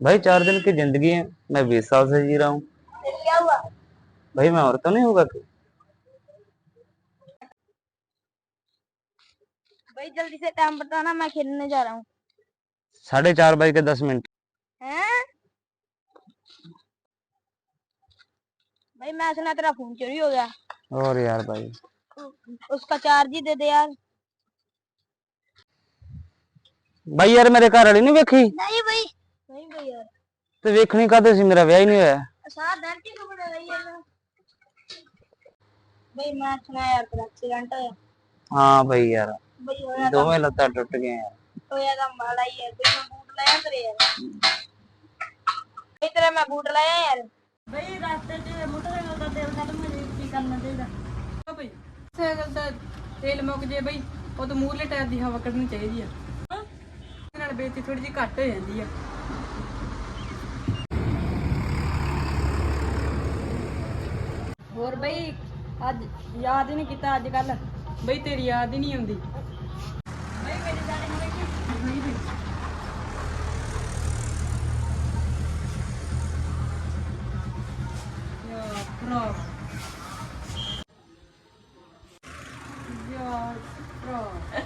भाई चार दिन की ज़िंदगी है। मैं बीस साल से जी रहा हूँ। फिर क्या हुआ भाई मैं और तो नहीं होगा? भाई जल्दी से टाइम बताना मैं खेलने जा रहा हूँ। साढ़े चार बज के दस मिनट। भाई मैं सुना तेरा फ़ोन चोरी हो गया। और यार भाई। उसका चार्ज ही दे दे यार। भाई यार मेरे घर वाली नहीं वेखी नहीं भाई। ਦੋ ਯਾਰ। ਤੇ ਵੇਖਣੀ ਕਾਹਦੇ ਸੀ ਮੇਰਾ ਵਿਆਹ ਹੀ ਨਹੀਂ ਹੋਇਆ। ਸਾਹ ਦਰਦ ਕਿਉਂ ਬਣਾ ਰਹੀ ਹੈ ਬਈ ਮੈਂ ਸੁਣਿਆ ਯਾਰ ਤੇਰਾ ਐਕਸੀਡੈਂਟ ਹੋਇਆ। ਹਾਂ ਬਈ ਯਾਰ ਬਈ ਹੋਇਆ ਤਾਂ ਦੋਵੇਂ ਲੱਤਾਂ ਟੁੱਟ ਗਈਆਂ ਯਾਰ। ਹੋਇਆ ਤਾਂ ਮਾੜਾ ਹੀ ਹੈ ਬਈ ਮੈਂ ਬੂਟ ਲਾਇਆ ਤੇਰੇ ਯਾਰ। ਬਈ ਤੇਰਾ ਮੈਂ ਬੂਟ ਲਾਇਆ ਯਾਰ। ਬਈ ਰਸਤੇ 'ਚ ਮੋਟਰਸਾਈਕਲ ਦਾ ਤੇਲ ਖਤਮ ਹੋ ਜੇ ਕੀ ਕਰਨਾ ਚਾਹੀਦਾ? ਓ ਬਈ। ਸਾਈਕਲ ਦਾ ਤੇਲ ਮੁੱਕ ਜੇ ਬਈ ਉਹ ਤਾਂ ਮੂਰਲੇ ਟਾਇਰ ਦੀ ਹਵਾ ਕੱਢਣੀ ਚਾਹੀਦੀ ਆ। ਹਾਂ? ਇਹਦੇ ਨਾਲ ਬੇਇੱਜ਼ਤੀ ਥੋੜੀ ਜਿਹੀ ਘੱਟ ਹੋ ਜਾਂਦੀ ਆ। ਹੋਰ ਬਈ, ਅੱਜ ਯਾਦ ਹੀ ਨਹੀਂ ਕੀਤਾ ਅੱਜ ਕੱਲ ਬਈ, ਤੇਰੀ ਯਾਦ ਹੀ ਨਹੀਂ ਆਉਂਦੀ। ਬਈ ਭਰਾ। ਯਾ ਭਰਾ।